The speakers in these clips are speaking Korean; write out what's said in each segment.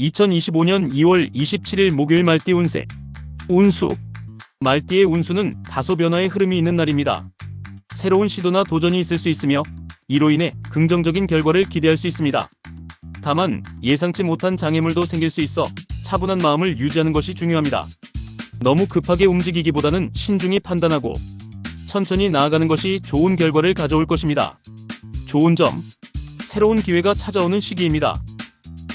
2025년 2월 27일 목요일 말띠 운세. 운수. 말띠의 운수는 다소 변화의 흐름이 있는 날입니다. 새로운 시도나 도전이 있을 수 있으며 이로 인해 긍정적인 결과를 기대할 수 있습니다. 다만 예상치 못한 장애물도 생길 수 있어 차분한 마음을 유지하는 것이 중요합니다. 너무 급하게 움직이기보다는 신중히 판단하고 천천히 나아가는 것이 좋은 결과를 가져올 것입니다. 좋은 점. 새로운 기회가 찾아오는 시기입니다.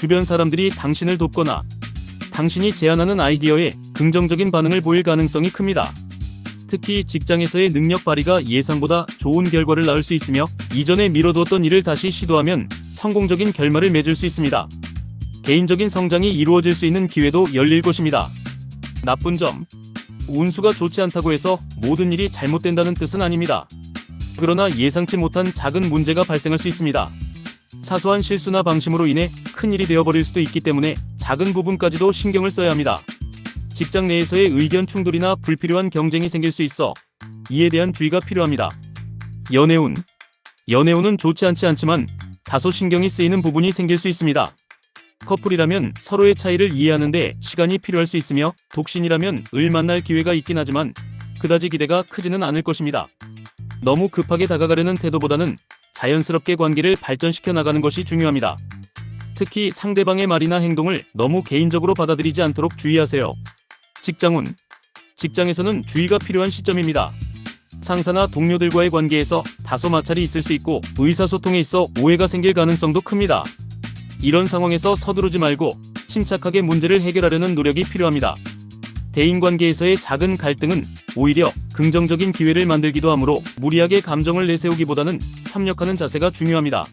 주변 사람들이 당신을 돕거나 당신이 제안하는 아이디어에 긍정적인 반응을 보일 가능성이 큽니다. 특히 직장에서의 능력 발휘가 예상보다 좋은 결과를 낳을 수 있으며 이전에 미뤄두었던 일을 다시 시도하면 성공적인 결말을 맺을 수 있습니다. 개인적인 성장이 이루어질 수 있는 기회도 열릴 것입니다. 나쁜 점. 운수가 좋지 않다고 해서 모든 일이 잘못된다는 뜻은 아닙니다. 그러나 예상치 못한 작은 문제가 발생할 수 있습니다. 사소한 실수나 방심으로 인해 큰 일이 되어버릴 수도 있기 때문에 작은 부분까지도 신경을 써야 합니다. 직장 내에서의 의견 충돌이나 불필요한 경쟁이 생길 수 있어 이에 대한 주의가 필요합니다. 연애운. 연애운은 좋지 않지 않지만 다소 신경이 쓰이는 부분이 생길 수 있습니다. 커플이라면 서로의 차이를 이해하는데 시간이 필요할 수 있으며 독신이라면 을 만날 기회가 있긴 하지만 그다지 기대가 크지는 않을 것입니다. 너무 급하게 다가가려는 태도보다는 자연스럽게 관계를 발전시켜 나가는 것이 중요합니다. 특히 상대방의 말이나 행동을 너무 개인적으로 받아들이지 않도록 주의하세요. 직장운. 직장에서는 주의가 필요한 시점입니다. 상사나 동료들과의 관계에서 다소 마찰이 있을 수 있고 의사소통에 있어 오해가 생길 가능성도 큽니다. 이런 상황에서 서두르지 말고 침착하게 문제를 해결하려는 노력이 필요합니다. 대인관계에서의 작은 갈등은 오히려 긍정적인 기회를 만들기도 하므로 무리하게 감정을 내세우기보다는 협력하는 자세가 중요합니다.